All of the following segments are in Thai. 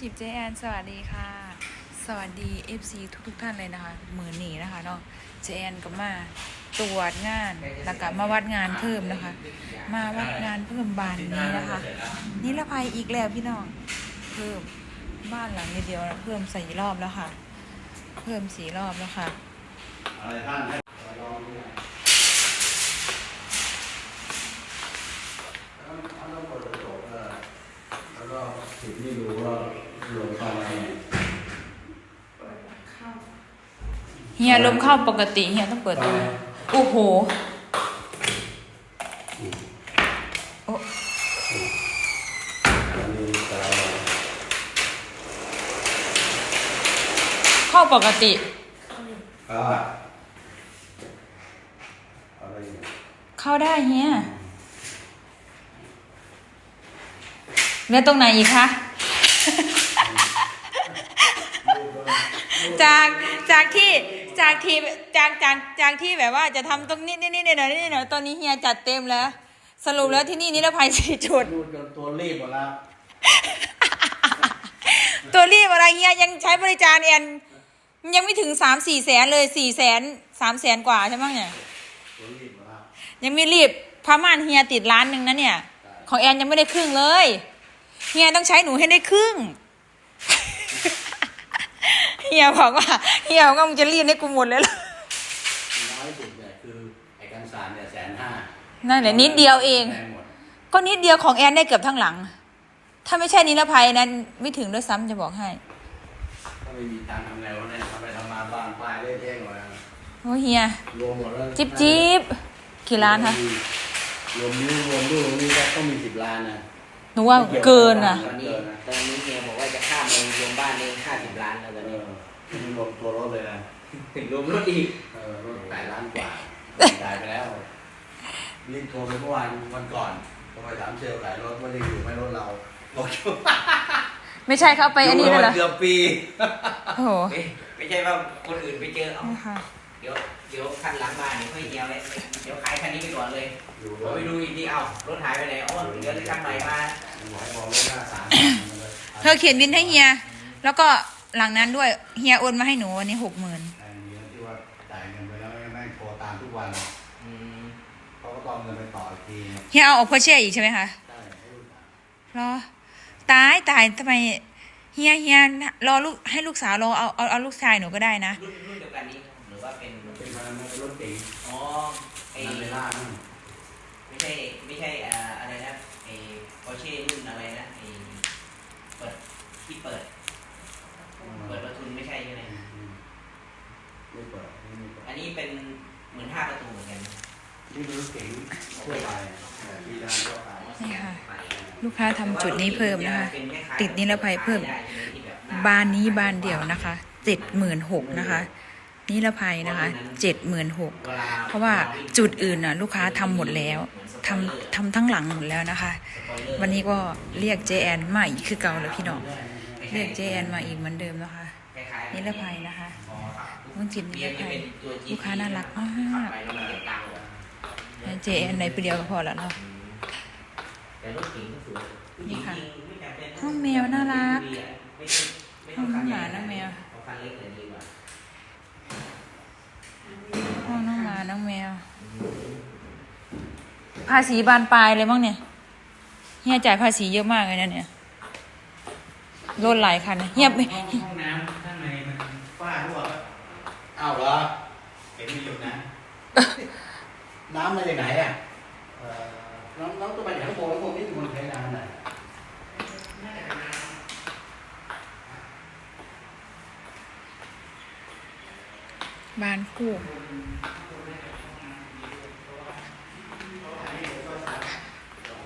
จิบเจแอนสวัสดีค่ะ สวัสดี FC ทุกทุกท่านเลยนะคะ มือหนีนะคะเนาะเจแอนก็มาตรวจงานแล้วก็มาวัดงานเพิ่มนะคะ มาวัดงานเพิ่มบานนี้นะคะนิรภัยอีกแล้วพี่น้องเพิ่มบ้านหลังนิดเดียวนะเพิ่มสี่รอบแล้วค่ะ เพิ่มสี่รอบแล้วค่ะ อะไรท่านให้ลองดูเอาต้องเปิดกระจกเออแล้วก็ปิดนี่ดูว่าหลวมฟังอะไรเนี่ย เฮียลมเข้าปกติเฮียต้องเปิดตัวโอ้โหโอ้อันนี้แต่ละเข้าปกติอ่าอะไรเนี่ยเข้าได้เฮียแล้วตรงไหนอีกคะจากจากที่ จากที่จากจากจากที่แบบว่าจะทำตรงนี้นี่นี่หน่อยนี่หน่อยตอนนี้เฮียจัดเต็มแล้ว สรุปแล้วที่นี่นิรภัยสี่จุด ดูจนตัวรีบหมดแล้วตัวรีบอะไรเฮียยังใช้บริการเอนยังไม่ถึงสามสี่แสนเลยสี่แสนสามแสนกว่าใช่ไหมเนี่ย ตัวรีบหมดแล้วยังไม่รีบพม่านเฮียติดล้านหนึ่งนะเนี่ย ของแอนยังไม่ได้ครึ่งเลย เฮียต้องใช้หนูให้ได้ครึ่ง ฮียบอกว่าเฮียบอกว่ามึงจะรีดให้กูหมดเลยเหรอน้อยสุดเนี่ยคือไอ้กันสารเนี่ยแสนห้านั่นแหละนิดเดียวเองแพงหมดก็นิดเดียวของแอนได้เกือบทั้งหลัง ถ้าไม่ใช่นิรภัยนั้นไม่ถึงด้วยซ้ำจะบอกให้ถ้าไม่มีตังค์ทำไงวะเนี่ยทำไปทำมาบ้านปลายเละเทะหมดแล้วโอ้เฮียรวมหมดแล้วจิบจิบกี่ล้านคะรวมนิ้วรวมลูกนี่ก็ต้องมีสิบล้านนะ หนูว่าเกินอะ ตอนนี้ตอนนี้เมียบอกว่าจะข้ามไปรวมบ้านเองห้าสิบล้านแล้วตอนเอนี้อรวมตัวรถเลยนะถึงรวมรถอีกเออรถหลายล้านกว่าจ่ายไปแล้วรีบโทรไปเมื่อวานวันก่อนโทรไปถามเซลล์ขายรถว่าจะอยู่ไหมรถเราบอกอยู่ไม่ใช่เขาไปอันนี้เลยเหรอเกือบปีโอ้โหเอ๊ะไม่ใช่ว่าคนอื่นไปเจอเอานี่ค่ะเดี๋ยวเดี๋ยวคันหลังบ้านเดี๋ยวค่อยเดียวเลยเดี๋ยวขายคันนี้ไปก่อนเลยอยู่พอไปดูอีกทีเอ้ารถหายไปไหนอ๋อเดี๋ยวจะคันใหม่มา หายบอกรถหน้าสามเธอเขียนบินให้เฮีย แล้วก็หลังนั้นด้วยเฮียโอนมาให้หนูวันนี้หกหมื่นไอ้นี้ที่ว่าจ่ายเงินไปแล้วไม่โทรตามทุกวันอืมเขาก็ต้องเงินไปต่ออีกทีเฮียเอาออกเพราะเช่อีกใช่ไหมคะได้ให้ลูกสาวรอตายตายทำไมเฮียเฮียรอลูกให้ลูกสาวรอเอาเอาเอาลูกชายหนูก็ได้นะรุ่นรุ่นเดียวกันนี้หรือว่าเป็นเป็นมันเป็นรถเก๋งอ๋อไอ้นันเวล่านั่นไม่ใช่ไม่ใช่อ่าอะไรนะไอ้ปอร์เช่รุ่นอะไรนะไอ้เปิด ที่เปิด เปิดประทุนไม่ใช่ใช่ไหมไม่เปิดไม่เปิดอันนี้เป็นเหมือนห้าประตูเหมือนกันนี่เป็นรถเก๋งทั่วไปมีร้านทั่วไปนี่ค่ะ ลูกค้าทำจุดนี้เพิ่มนะคะ ติดนิรภัยเพิ่มบ้านนี้บ้านเดียวนะคะเจ็ดหมื่นหกนะคะนิรภัยนะคะเจ็ดหมื่นหกเพราะว่าจุดอื่นน่ะลูกค้าทำหมดแล้วทำทำทั้งหลังหมดแล้วนะคะ วันนี้ก็เรียกเจแอนมาอีกคือเก่าเลยพี่น้อง เรียกเจแอนมาอีกเหมือนเดิมนะคะ นิรภัยนะคะเมืองจิตนิรภัยลูกค้าน่ารักมากเจแอนในปีเดียวก็พอแล้วเนาะนี่ค่ะห้องแมวน่ารักห้องน้องหมาน้องแมวห้องน้องหมาน้องแมว ภาษีบานปลายเลยมั้งเนี่ยเฮียจ่ายภาษีเยอะมากเลยนะเนี่ย รถหลายคันนะเฮียไม่ห้องน้ำข้างในมันฝ้ารั่วปะอ้าวเหรอเห็นมีอยู่นะ น้ำมาจากไหนอะเอ่อน้องน้องต้องไปจากข้างบนข้างบนนี่มันใช้น้ำไหนบานคู่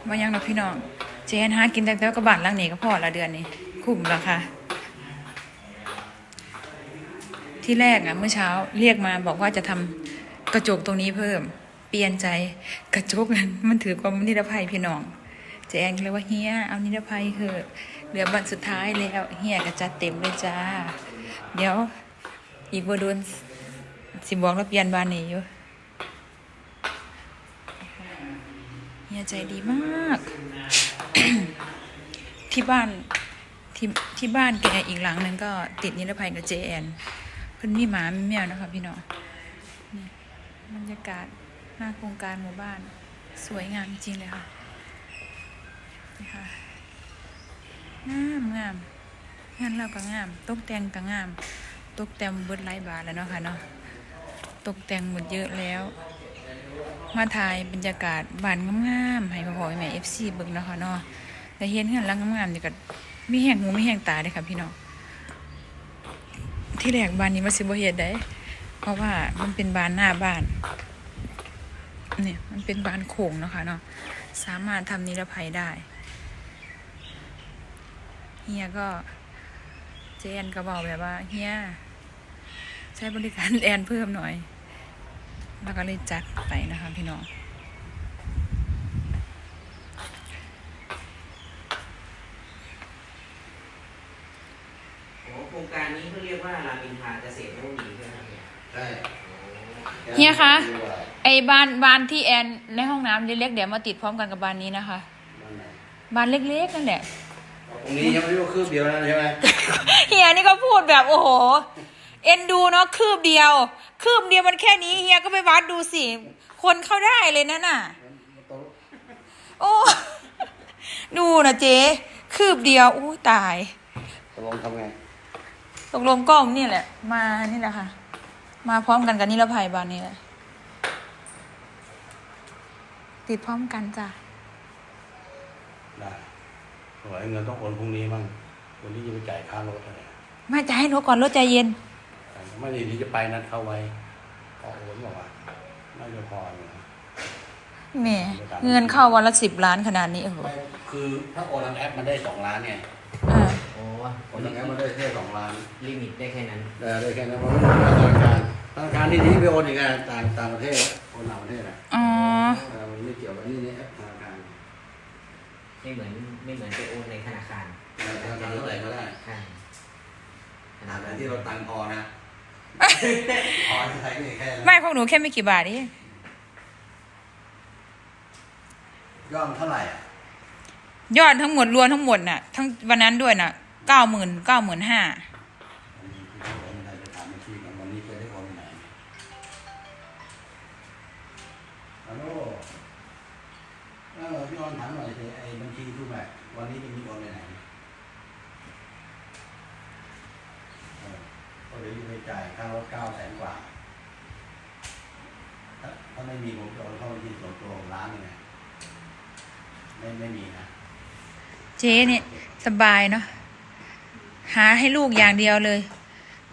มายังเราพี่น้อง เจนหากินแต่แต่กระบาดหลังนี้ก็พอละเดือนนี้ คุ้มราคาที่แรกอะเมื่อเช้าเรียกมาบอกว่าจะทำกระจกตรงนี้เพิ่ม เปลี่ยนใจกระจกนั้นมันถือกว่านิรภัยพี่น้องเจนก็เลยว่าเฮียเอานิรภัยเถอะเหลือวันสุดท้ายแล้วเฮียก็จัดเต็มเลยจ้า เดี๋ยวอีกบโดนสิบอกรับเปลี่ยนบานนี้อยู่เฮียใจดีมาก ที่บ้าน ที่ที่บ้านแกอีกหลังหนึ่งก็ติดนิรภัยกับเจแอนเพิ่นมีหมามีแมวนะคะพี่น้องนี่บรรยากาศหน้าโครงการหมู่บ้านสวยงามจริงเลยค่ะนี่ค่ะงามงามงานเราก็งาม ตกแต่งก็งาม ตกแต่งเบิดหลายบาทแล้วเนาะค่ะเนาะตกแต่งหมดเยอะแล้ว มาถ่ายบรรยากาศบ้านงามๆให้พ่อพ่อแม่เอฟซีเบิ่งเนาะค่ะเนาะแต่เห็นเฮือนลังงามๆนี่ก็ มีแหงหูมีแหงตาเด้อค่ะพี่น้อง ที่แรกบ้านนี้ว่าสิบเฮ็ดได้เพราะว่ามันเป็นบ้านหน้าบ้าน เนี่ยมันเป็นบ้านโขงนะคะเนาะสามารถทำนิรภัยได้เฮียก็เจแอนก็บอกแบบว่าเฮียใช้บริการแอนเพิ่มหน่อย แล้วก็เลยจัดไปนะคะพี่น้อง โอ้โครงการนี้เขาเรี ยกว่ารามินทราเกษตรนวมินทร์ใช่ไหมครับเนี่ยใช่เฮียคะ ไอ้บ้านบ้านที่แอนในห้องน้ำเล็กๆเดี๋ยวมาติดพร้อมกันกับบ้านนี้นะคะบ้านไหนบ้านเล็กๆนั่นแหละ ตรงนี้ยังไม่รู้ว่าคืบเดียวนะใช่ไหมเฮียนี่ก็พูดแบบโอ้โห เอ็นดูเนาะคืบเดียว คืบเดียวมันแค่นี้เฮียก็ไปวัดดูสิ คนเข้าได้เลยนั่นน่ะ โอ้ดูนะเจ๊คืบเดียวอู้ตาย ตกลงทำไง ตกลงกล้องนี่แหละ มานี่แหละค่ะ มาพร้อมกันกับนิรภัยบานนี้แหละ ติดพร้อมกันจ้ะได้สวยเงินต้องโอนพรุ่งนี้มั่งวันนี้จะไปจ่ายค่ารถอะไรไม่จะให้หนูก่อนรถใจเย็น ไม่ดีที่จะไปนัดเข้าไว้พอโอนบอกว่าน่าจะพออยู่นะแหมเงินเข้าวันละสิบล้านขนาดนี้โอ้โห ไม่คือถ้าโอนทางแอปมันได้สองล้านไงอ่าโอ้โอนทางแอปมันได้แค่สองล้านลิมิตได้แค่นั้นได้ได้แค่นั้นเพราะไม่ได้ธนาคารธนาคารที่นี้ไปโอนอีกไงต่างต่างประเทศโอนต่างประเทศนะอ๋อเออมันไม่เกี่ยวกับนี่นี่แอปธนาคารไม่เหมือนไม่เหมือนไปโอนในธนาคารธนาคารเท่าไหร่ก็ได้ใช่ธขนานาดคารที่เราตังค์พอนะพอที่ใช้นี่แค่นั้นไม่พวกหนูแค่ไม่กี่บาทเองยอดมันเท่าไหร่อะยอดทั้งหมดรวมทั้งหมดน่ะ ทั้งวันนั้นด้วยน่ะ เก้าหมื่นเก้าหมื่นห้าวันนี้คือโอนไม่ได้จะถามบัญชีวันนี้เคยได้โอนไปไหนฮัลโหลเออพี่ออนถามหน่อยสิไอ้บัญชีทูแบกวันนี้จะมีโอนไปไหนก็เดี๋ยวจะไปจ่ายค่ารถเก้าแสนกว่า ถ้าไม่มีผมจะโอนเข้าบัญชีส่วนตัวของร้านยังไงไม่ไม่มีนะ เจ๊เนี่ยสบายเนาะ หาให้ลูกอย่างเดียวเลย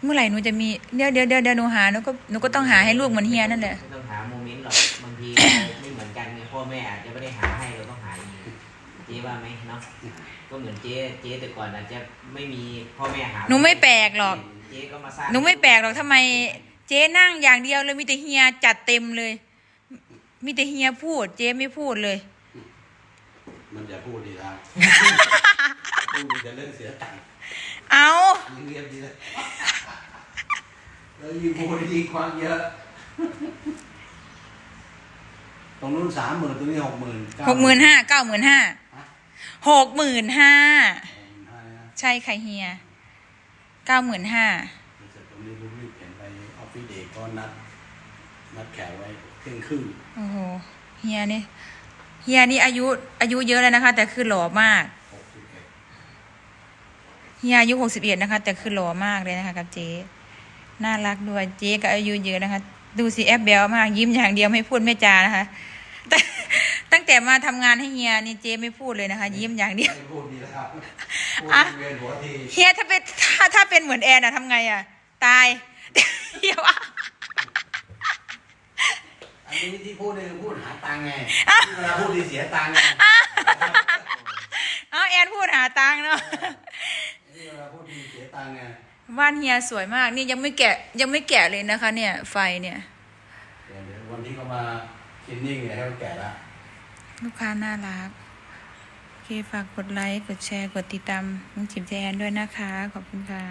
เมื่อไหร่หนูจะมีเดี๋ยวเดี๋ยวเดี๋ยวเดี๋ยวหนูหาหนูก็หนูก็ต้องหาให้ลูกเหมือนเฮียนั่นแหละไม่ต้องหาโมเมนต์หรอกบางทีเราไม่เหมือนกันไงพ่อแม่อาจจะไม่ได้หาให้เราต้องหาเองเจ๊ว่าไหมเนาะก็เหมือนเจ๊เจ๊แต่ก่อนอาจจะไม่มีพ่อแม่หาหนูไม่แปลกหรอก เจ๊ก็มาสร้างหนูไม่แปลกหรอกทำไม เจ๊นั่งอย่างเดียวเลยมีแต่เฮียจัดเต็มเลย มีแต่เฮียพูด เจ๊ไม่พูดเลย มันจะพูดดีแล้วพูดมีแต่เรื่องเสียตังค์ เอายิ่งเรียบดีเลยแล้วยิ่งพูดยิ่งควักเยอะ ตรงนู้นสามหมื่นตรงนี้หกหมื่นหกหมื่นห้าเก้าหมื่นห้าหกหมื่นห้าใช่ค่ะเฮียเก้าหมื่นห้าเสร็จตรงนี้ผมรีบเข็นไปออฟฟิศเอกก็นัด นัดแขกไว้เที่ยงครึ่งโอ้โหเฮียนี่เฮียนี่อายุอายุเยอะแล้วนะคะ แต่คือหล่อมากหกสิบเอ็ดเฮียอายุหกสิบเอ็ดนะคะ แต่คือหล่อมากเลยนะคะกับเจ๊น่ารักด้วยเจ๊ก็อายุเยอะนะคะ ดูสิแอปเบลมากยิ้มอย่างเดียวไม่พูดไม่จานะคะแต่ตั้งแต่มาทำงานให้เฮียนี่เจ๊ไม่พูดเลยนะคะ ยิ้มอย่างเดียวไม่พูดดีแล้วครับพูดอะเวียนหัวทีเฮียถ้าเป็นถ้าถ้าเป็นเหมือนแอนอะทำไงอะตายเฮียว่าอันนี้ที่พูดเนี่ยพูดหาตังค์ไงเวลาพูดดีเสียตังค์ไงเอาแอนพูดหาตังค์เนาะนี่ เวลาพูดดีเสียตังค์ไงบ้านเฮียสวยมาก นี่ยังไม่แกะยังไม่แกะเลยนะคะ เนี่ย ไฟเนี่ยเดี๋ยวเดี๋ยววันที่เขามาคินนิ่งเนี่ยให้เขาแก่ละลูกค้าน่ารัก โอเคฝากกดไลค์ กดแชร์ กดติดตามน้องจิบแจนด้วยนะคะ ขอบคุณค่ะ